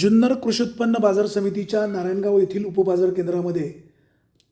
जुन्नर कृषी उत्पन्न बाजार समितीच्या नारायणगाव येथील उपबाजार केंद्रामध्ये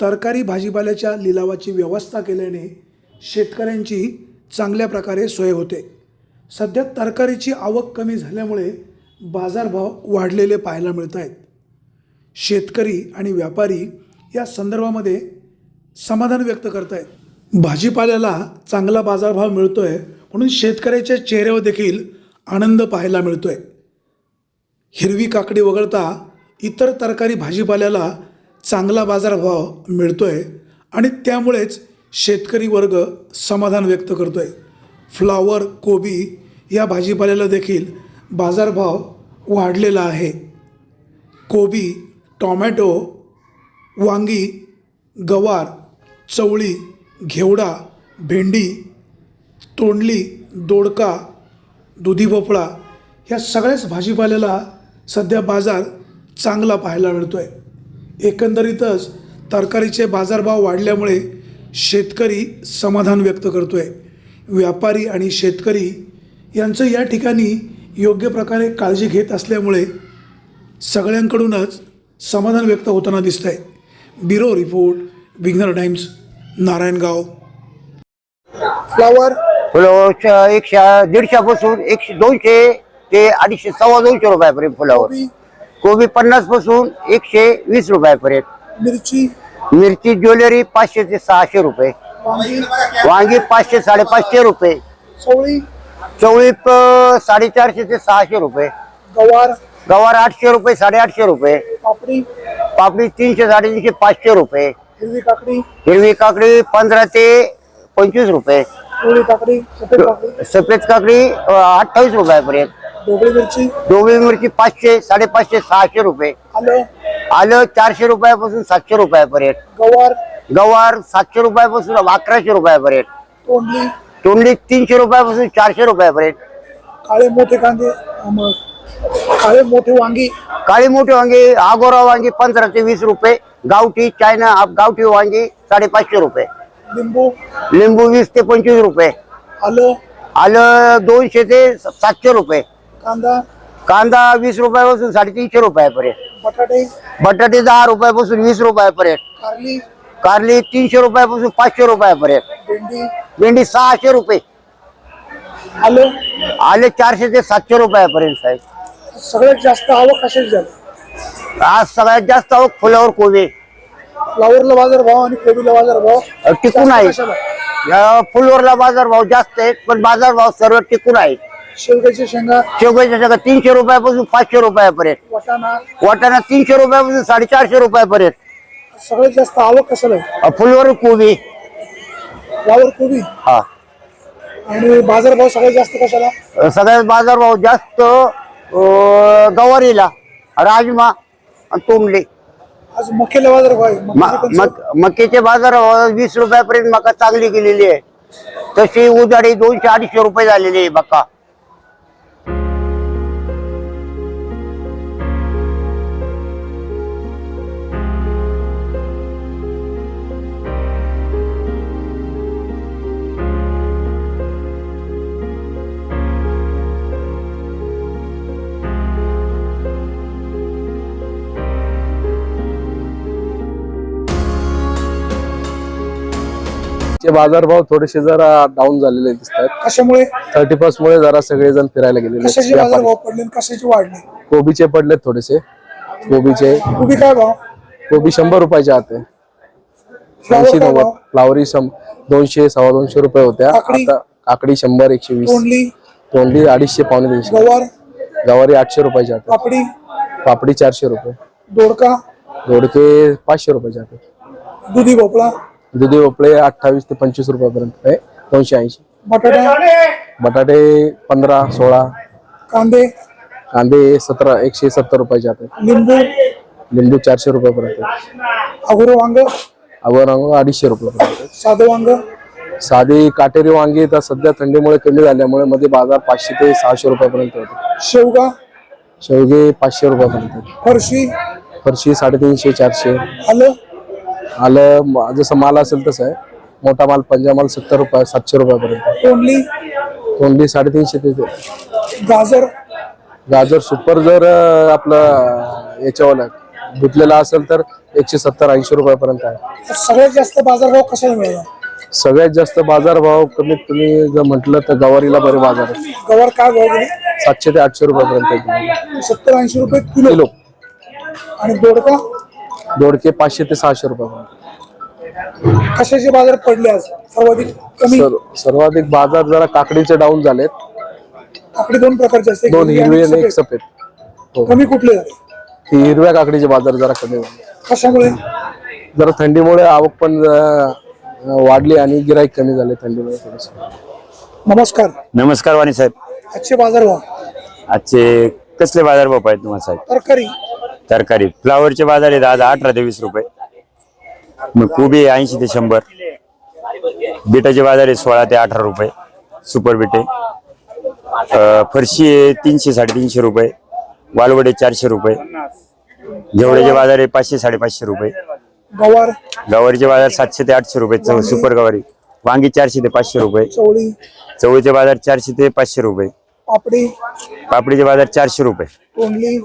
तरकारी भाजीपाल्याच्या लिलावाची व्यवस्था केल्याने शेतकऱ्यांची चांगल्या प्रकारे सोय होते. सध्या तरकारीची आवक कमी झाल्यामुळे बाजारभाव वाढलेले पाहायला मिळत आहेत शेतकरी आणि व्यापारी या संदर्भामध्ये समाधान व्यक्त करत आहेत भाजीपाल्याला चांगला बाजारभाव मिळतो आहे म्हणून शेतकऱ्याच्या चेहऱ्यावर देखील आनंद पाहायला मिळतो आहे हिरवी काकडी वगळता इतर तरकारी भाजीपाल्याला चांगला बाजारभाव मिळतो आहे आणि त्यामुळेच शेतकरी वर्ग समाधान व्यक्त करतो आहे फ्लावर कोबी या भाजीपाल्याला देखील बाजारभाव वाढलेला आहे. कोबी टॉमॅटो वांगी गवार चवळी घेवडा भेंडी तोंडली दोडका दुधी भोपळा ह्या सगळ्याच भाजीपाल्याला सध्या बाजार चांगला पाहायला मिळतो आहे एकंदरीतच तरकारीचे बाजारभाव वाढल्यामुळे शेतकरी समाधान व्यक्त करतो आहे व्यापारी आणि शेतकरी यांचं या ठिकाणी योग्य प्रकारे काळजी घेत असल्यामुळे सगळ्यांकडूनच समाधान व्यक्त होताना दिसत आहे ब्युरो रिपोर्ट विघ्नर टाइम्स नारायणगाव. फ्लावर फुलं एकशे दीडशेपासून एकशे दोनशे ते अडीचशे सव्वा दोनशे रुपयापर्यंत फुलावर. कोबी? पन्नासपासून एकशे वीस रुपयापर्यंत. मिरची? मिरची ज्वेलरी पाचशे ते सहाशे रुपये. वांगी? पाचशे साडेपाचशे रुपये. चवळी? चवळी साडेचारशे ते सहाशे रुपये. गवार? गवार आठशे रुपये साडेआठशे रुपये. पापडी? पापडी तीनशे साडेतीनशे पाचशे रुपये. हिरवी काकडी? हिरवी काकडी पंधरा ते पंचवीस रुपये. काकडी? सफेद काकडी? अठ्ठावीस रुपयापर्यंत. ढोबळी मिरची? डोबळी मिरची पाचशे साडेपाचशे सहाशे रुपये. आलं? आलं चारशे रुपयापासून सातशे रुपयापर्यंत. गवार? गवार सातशे रुपयापासून अकराशे रुपयापर्यंत. तोंडली? तोंडली तीनशे रुपयापासून चारशे रुपयापर्यंत. काळे मोठे कांदे? काळे मोठे वांगी? काळी मोठी वांगी आगोरा वांगी पंधरा ते वीस रुपये. गावठी चायना आप- गावठी वांगी साडेपाचशे रुपये. लिंबू? लिंबू वीस ते पंचवीस रुपये. आलं? आलं दोनशे ते सातशे रुपये. कांदा? कांदा वीस रुपयापासून साडेतीनशे रुपयापर्यंत. बटाटे? बटाटे दहा रुपयापासून वीस रुपयापर्यंत. कारली? कारली तीनशे रुपयापासून पाचशे रुपयापर्यंत. भेंडी? भेंडी सहाशे रुपये. आलं? आले चारशे ते सातशे रुपयापर्यंत साहेब. सगळ्यात जास्त आवक कशाची झाली? आज सगळ्यात जास्त आवक फुलावर कोबी. फ्लावरला बाजार भाव आणि कोबीला बाजार भाव अ, टिकून आहे. कशाला? या फुलवरला बाजार भाव जास्त आहेत पण बाजार भाव सर्व टिकून आहे. शेवग्याची शेंगा. शेवग्याच्या सगळं तीनशे रुपयापासून पाचशे रुपयापर्यंत. वाटाणा. वाटाणा तीनशे रुपयापासून साडेचारशे रुपयापर्यंत. सगळ्यात जास्त आवक कशाला आहे? अ, फुलवर कोबी. फ्लावर कोबी? हा. आणि बाजार भाव सगळ्यात जास्त कशाला? अ, सगळ्यात बाजार भाव जास्त अ, गवारीला राजमा आणि तोंडले. आज मकेला बाजार भाव आहे म- मक्याचे पण मक- मक्याचे बाजार वीस रुपयापर्यंत मका चांगली गेलेली आहे. तशी उजाडी दोनशे अडीचशे रुपये झालेली आहे मका. चे बाजारभाव थोडेसे जरा डाऊन झालेले दिसत आहेत कशामुळे? थर्टी फर्स्ट मुळे जरा सगळेजण फिरायला गेलेले व्यापारी. पडले आणि कशाचे वाढले? कोबीचे पडलेत थोडेसे. कोबीचे. कोबी काय भाव? कोबी शंभर रुपयाचे आते फ्लावर ऐंशी काय नव्वद. भाव? फ्लावरी शं- दोनशे सव्वा दोनशे रुपये होत्या. काकडी? आता काकडी शंभर एकशे वीस. तोंडली? तोंडली अडीचशे पावणे तीनशे. गवार? गवारी आठशे रुपयाचे आते पापडी? पापडी चारशे रुपये. दोडका? दोडके पाचशे रुपयाचे आते दुधी भोपळा? दुधी भोपळे अठ्ठावीस ते पंचवीस रुपयापर्यंत आहे. दोनशे ऐंशी. बटाटा? बटाटे पंधरा सोळा. कांदे? कांदे सतरा एकशे सत्तर रुपयाचे आते लिंबू? लिंबू चारशे रुपयापर्यंत अगोर वांग? अवर रंग अडीचशे रुपयापर्यंत साधं वांग? साधी काटेरी वांगी तर सध्या थंडीमुळे कमी झाल्यामुळे मध्ये बाजार पाचशे ते सहाशे रुपयापर्यंत होते शेवगा? शेवगे पाचशे रुपयापर्यंत फरशी? फरशी साडेतीनशे चारशे. आलं? आलं जसं माल असेल तसं आहे. मोठा माल पंजा माल सत्तर रुपये सातशे रुपयापर्यंत. तोंडली तोंडली साडेतीनशे ते गाजर? गाजर सुपर जर आपलं याच्यावर धुतलेला असेल तर एकशे सत्तर ऐंशी रुपयापर्यंत आहे. तर सगळ्यात जास्त बाजारभाव कशाला मिळाला? सगळ्यात जास्त बाजारभाव कमीत कमी जर म्हटलं तर गवारीला बरे बाजार आहे. गवार काय भाव गेले सातशे ते आठशे रुपयापर्यंत आहे. सत्तर ऐंशी रुपये किलो. किलो. आणि दोडका? दोडके पाचशे ते सहाशे रुपयापर्यंत कशाचे बाजार पडले आज? सर्वाधिक कमी? सर्व- सर्वाधिक बाजार जरा काकडीचे डाऊन झालेत. काकडी दोन प्रकारचे असते. दोन हिरवी हिरवे आणि एक सफेद. सफेद हो. कमी कुठले झाले? ती हिरव्या काकडीचे बाजार जरा कमी झाले. कशामुळे? जरा थंडीमुळे आवक पण वाढली आणि गिराईक कमी झाले थंडीमुळे थोडस. नमस्कार. नमस्कार वाणी साहेब. आजचे बाजारभाव आजचे कसले बाजार भाव आहेत तुम्हाला साहेब? तरकारी. तरकारी. फ्लावरचे बाजार आहेत आज अठरा ते वीस रुपये. मग कोबी ऐंशी ते शंभर. बिटाचे बाजार आहे सोळा ते अठरा रुपये. सुपर बिटे. फरशी आहे तीनशे साडेतीनशे रुपये. वालवडे चारशे रुपये. घेवड्याचे बाजार आहे पाचशे साडेपाचशे रुपये. गवार. गवारीचे बाजार सातशे ते आठशे रुपये. सुपर गवारी. वांगी चारशे ते पाचशे रुपये. चवळी. चवळीचे बाजार चारशे ते पाचशे रुपये. पापडी. पापडीचे बाजार चारशे रुपये. तोंडली.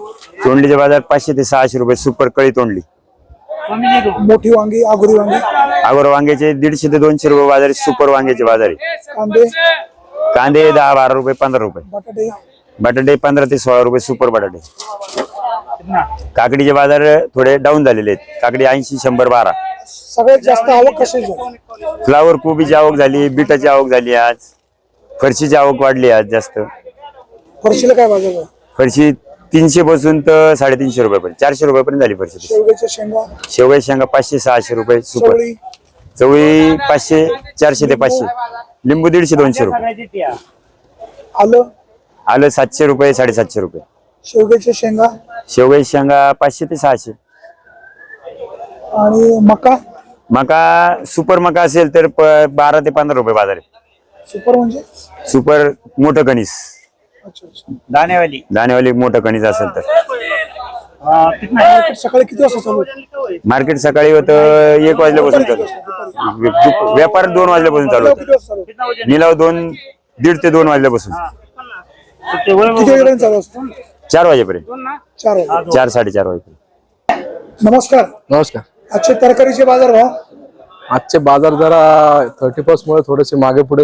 तोंडलीचे बाजार पाचशे ते सहाशे रुपये. सुपर कळी तोंडली. मोठी वांगी आगुरी वांगी. अगोदर वांग्याचे दीडशे ते दोनशे रुपये बाजार आहे. सुपर वांग्याचे बाजार आहे. कांदे. कांदे दहा बारा रुपये पंधरा रुपये. बटाटे. बटाटे पंधरा ते सोळा रुपये सुपर बटाटे. काकडीचे बाजार थोडे डाऊन झालेले आहेत. काकडी ऐंशी शंभर बारा. सगळ्यात जास्त आवक झाली फ्लावर कोबीची आवक झाली बिटाची आवक झाली आज. फरशीची आवक वाढली आज जास्त. फरशीला काय बाजार फरशी तीनशे पासून तर साडेतीनशे रुपयापर्यंत चारशे रुपयापर्यंत झाली फरशी शेवग्याच्या शेंगा? शेवगाई शेंगा पाचशे सहाशे रुपये सुपर. चवळी? चवळी पाचशे चारशे ते पाचशे. लिंबू दीडशे दोनशे रुपये. आलं? आलं सातशे रुपये साडेसातशे रुपये. शेवग्याच्या शेंगा? शेवगाई शेंगा पाचशे ते सहाशे. आणि मका? मका सुपर मका असेल तर प- बारा ते पंधरा रुपये बाजार आहे. सुपर म्हणजे? सुपर मोठं कणीस. दाणेवाली. दाणेवाली मोठं कणीस असेल तर. मार्केट सकाळी किती वाजता चालू होतं? मार्केट सकाळी होतं एक वाजल्यापासून चालू दुप- व्यापार दोन वाजल्यापासून चालू किती होतं वाजता चालू होतं? निलाव दोन दीड ते दोन वाजल्यापासून. किती वाजेपर्यंत चालू असतं? चार वाजेपर्यंत. चार वाजे. चार साडेचार वाजेपर्यंत. नमस्कार. नमस्कार. आजचे तरकारीचे बाजार भाव? आजचे बाजार जरा थर्टी फर्स्ट मुळे थोडेसे मागे पुढे